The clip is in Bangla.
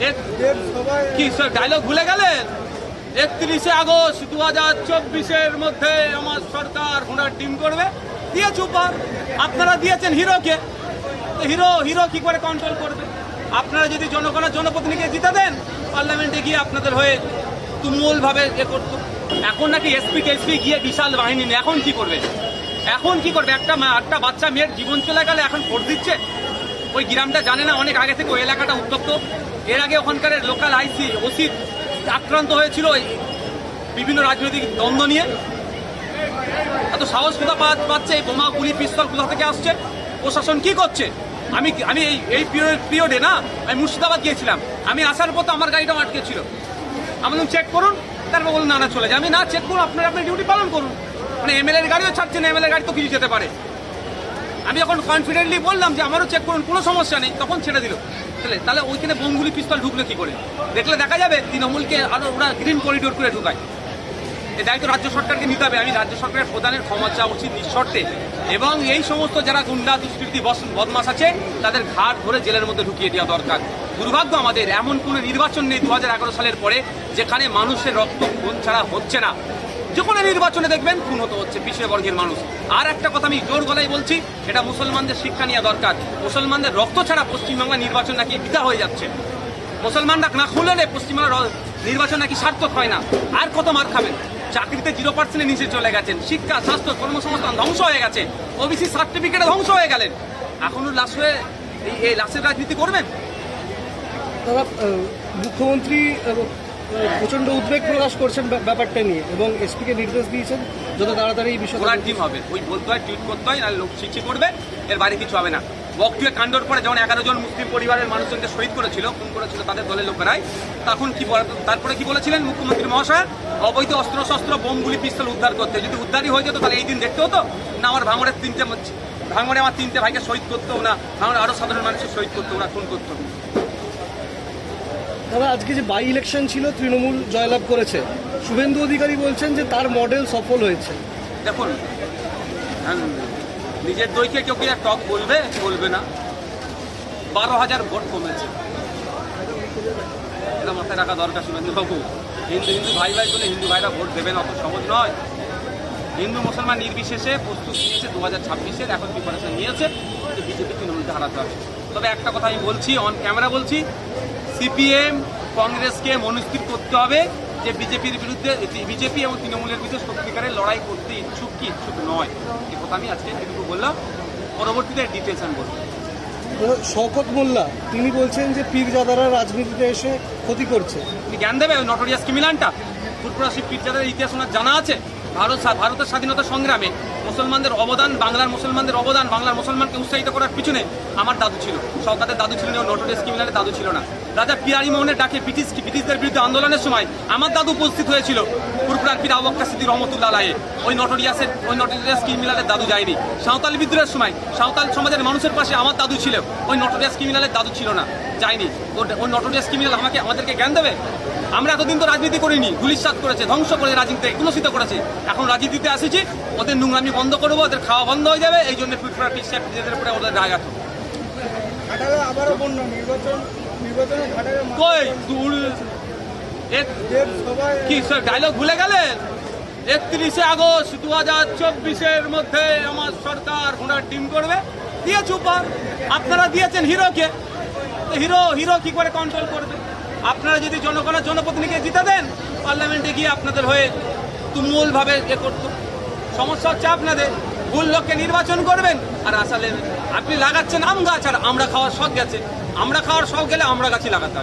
কি ডায়লগ ভুলে গেলেন? একত্রিশে আগস্ট দু হাজার চব্বিশের মধ্যে আমার সরকার হুনার টিম করবে। দিয়েছে উপহার আপনারা দিয়েছেন হিরোকে। হিরো হিরো কি করে কন্ট্রোল করবে? আপনারা যদি জনগণের জনপ্রতিনিধিকে জিতে দেন পার্লামেন্টে গিয়ে আপনাদের হয়ে তুমুলভাবে এ করতো। এখন নাকি এসপি টেসপি গিয়ে বিশাল বাহিনী নিয়ে এখন কি করবে? এখন কি করবে? একটা একটা বাচ্চা মেয়ের জীবন চলে গেলে এখন ভোট দিচ্ছে? ওই গ্রামটা জানে না, অনেক আগে থেকে ওই এলাকাটা উত্তপ্ত। এর আগে ওখানকার লোকাল আইসি ওসি আক্রান্ত হয়েছিল বিভিন্ন রাজনৈতিক দ্বন্দ্ব নিয়ে। এত সাহস কোথা পাচ্ছে? এই বোমা, গুলি, পিস্তল কোথা থেকে আসছে? প্রশাসন কি করছে? আমি আমি এই এই পিরিয়ডে না, আমি মুর্শিদাবাদ গিয়েছিলাম। আমি আসার তো আমার গাড়িটাও আটকে ছিল। আমি চেক করুন। তারপর বলুন না না, চলে যায় আমি, না চেক করুন, আপনার আপনার ডিউটি পালন করুন। মানে এমএলএর গাড়িও ছাড়ছেন এমএলএ গাড়ি তো কিছু যেতে পারে। আমি যখন কনফিডেন্টলি বললাম যে আমারও চেক করুন, কোনো সমস্যা নেই, তখন ছেড়ে দিল। তাহলে তাহলে ওইখানে বোমগুলি পিস্তল ঢুকলো কি করে? দেখলে দেখা যাবে তৃণমূলকে আরও ওরা গ্রিন করিডোর করে ঢুকায়। এই দায়িত্ব রাজ্য সরকারকে নিতে হবে। আমি রাজ্য সরকারের প্রধানের ক্ষমা চাওয়া উচিত নিঃশর্তে। এবং এই সমস্ত যারা গুন্ডা, দুষ্কৃতি বদমাস আছে, তাদের ঘাট ধরে জেলের মধ্যে ঢুকিয়ে দেওয়া দরকার। দুর্ভাগ্য আমাদের, এমন কোনো নির্বাচন নেই দু হাজার এগারো সালের পরে, যেখানে মানুষের রক্ত খুন ছাড়া হচ্ছে না। যে কোনো নির্বাচনে দেখবেন খুন হতে হচ্ছে পিছিয়ে বর্গের মানুষ। আর একটা কথা আমি জোর গলায় বলছি এটা মুসলমানদের শিক্ষা নেওয়া দরকার। মুসলমানদের রক্ত ছাড়া পশ্চিমবাংলা নির্বাচন নাকি বিদা হয়ে যাচ্ছে। মুসলমানরা না খুললে পশ্চিমবাংলার নির্বাচন নাকি সার্থক হয় না। আর কত মার খাবেন? চাকরিতে জিরো পার্সেন্টের নিচে চলে গেছেন। শিক্ষা, স্বাস্থ্য, কর্মসংস্থান ধ্বংস হয়ে গেছে। ওবিসি সার্টিফিকেটে ধ্বংস হয়ে গেলেন। এখনও লাশ হয়ে এই লাশের রাজনীতি করবেন? মুখ্যমন্ত্রী আহ, প্রচণ্ড উদ্বেগ প্রকাশ করছেন ব্যাপারটা নিয়ে এবং এসপিকে নির্দেশ দিয়েছেন যত তাড়াতাড়ি এই ওনার টিম হবে। ওই বলতে হয় টুইট করতে হয় আর লোক শিক্ষি করবে এর বাইরে কিছু হবে না। বকটুয়ে কাণ্ডর পরে যখন এগারো জন মুসলিম পরিবারের মানুষজনকে শহীদ করেছিল খুন করেছিল তাদের দলের লোকেরাই তখন কি তারপরে কি বলেছিলেন মুখ্যমন্ত্রী মহাশয়? অবৈধ অস্ত্র শস্ত্র বোমগুলি পিস্তল উদ্ধার করতে। যদি উদ্ধারই হয়ে যেত তাহলে এই দিন দেখতে হতো। না আমার ভাঙড়ের তিনটে ভাঙড়ে আমার তিনটে ভাইকে শহীদ করতো না ভাঙড়ে আরও সাধারণ মানুষের শহীদ করতো ওরা খুন করতো। দাদা আজকে যে বাই ইলেকশন ছিল তৃণমূল জয়লাভ করেছে। শুভেন্দু অধিকারী বলছেন যে তার মডেল সফল হয়েছে। দেখুন হ্যাঁ, নিজের দইকে কেউ কি টক বলবে? বলবে না। বারো হাজার ভোট কমেছে। এটা মাথায় রাখা দরকার শুভেন্দুবাবু। হিন্দু হিন্দু ভাই ভাই বলে হিন্দু ভাইরা ভোট দেবেন অত সহজ নয়। হিন্দু মুসলমান নির্বিশেষে প্রস্তুত নিয়েছে দু হাজার ছাব্বিশের এখন প্রিপারেশন নিয়েছে। বিজেপি তৃণমূলকে হারাতে হবে। তবে একটা কথা আমি বলছি অন ক্যামেরা বলছি সিপিএম কংগ্রেসকে মনস্থির করতে হবে যে বিজেপির বিরুদ্ধে বিজেপি এবং তৃণমূলের বিরুদ্ধে সত্যিকারের লড়াই করতে ইচ্ছুক কি ইচ্ছুক নয়। এ কথা আমি আজকে এটুকু বললাম। পরবর্তীতে ডিটেলস আমি বলব। শওকত মোল্লা তিনি বলছেন যে পীরজাদারা রাজনীতিতে এসে ক্ষতি করছে। জ্ঞান দেবে? নটোরিয়াস ক্রিমিনালটা ফুরপুরাশি পীরজাদের ইতিহাস ওনার জানা আছে? ভারত ভারতের স্বাধীনতা সংগ্রামে মুসলমানদের অবদান, বাংলার মুসলমানদের অবদান, বাংলার মুসলমানকে উৎসাহিত করার পিছনে আমার দাদু ছিল। সরকারের দাদু ছিল না নটোরিয়াস ক্রিমিনালের দাদু ছিল না। রাজা পিয়ারি মোহনের ডাকে ব্রিটিশ ব্রিটিশদের বিরুদ্ধে আন্দোলনের সময় আমার দাদু উপস্থিত হয়েছিল। ফুরপুরার পীর আবক্কা সিদ্দি রহমতুল্লাহ আলাহে। ওই নটোরিয়াসের ওই নটোরিয়াস ক্রিমিনালের দাদু যায়নি। সাঁওতাল বিদ্রোহের সময় সাঁওতাল সমাজের মানুষের পাশে আমার দাদু ছিল। ওই নটোরিয়াস ক্রিমিনালের দাদু ছিল না। যায়নি। ওই নটোরিয়াস ক্রিমিনাল আমাকে আমাদেরকে জ্ঞান দেবে? আমরা এতদিন তো রাজনীতি করিনি গুলিশাত করেছে ধ্বংস করে রাজনীতি কুলসিত করেছে। এখন রাজনীতিতে আসেছি ওদের নোংরামি বন্ধ করব ওদের খাওয়া বন্ধ হয়ে যাবে এই জন্য পিছিয়ে নিজেদের উপরে ওদের রায় আছে। আবারও বন্যা নির্বাচন নির্বাচনে কই দূর? এক- দেব ডায়লগ ভুলে গেলেন? একত্রিশে আগস্ট দু হাজার চব্বিশের মধ্যে আমার সরকার হুনার টিম করবে। দিয়েছে উপহার। আপনারা দিয়েছেন হিরোকে। হিরো হিরো কি করে কন্ট্রোল করবে? আপনারা যদি জনগণের জনপ্রতিনিধিকে জিতে দেন, পার্লামেন্টে গিয়ে আপনাদের হয়ে তুমুলভাবে এ করত সমস্যা হচ্ছে আপনাদের ভুল লোককে নির্বাচন করবেন। আর আসলে আপনি লাগাচ্ছেন আম গাছ আর আমরা খাওয়ার শখ গেছে। আমরা খাওয়ার শখ গেলে আমরা গাছই লাগাতে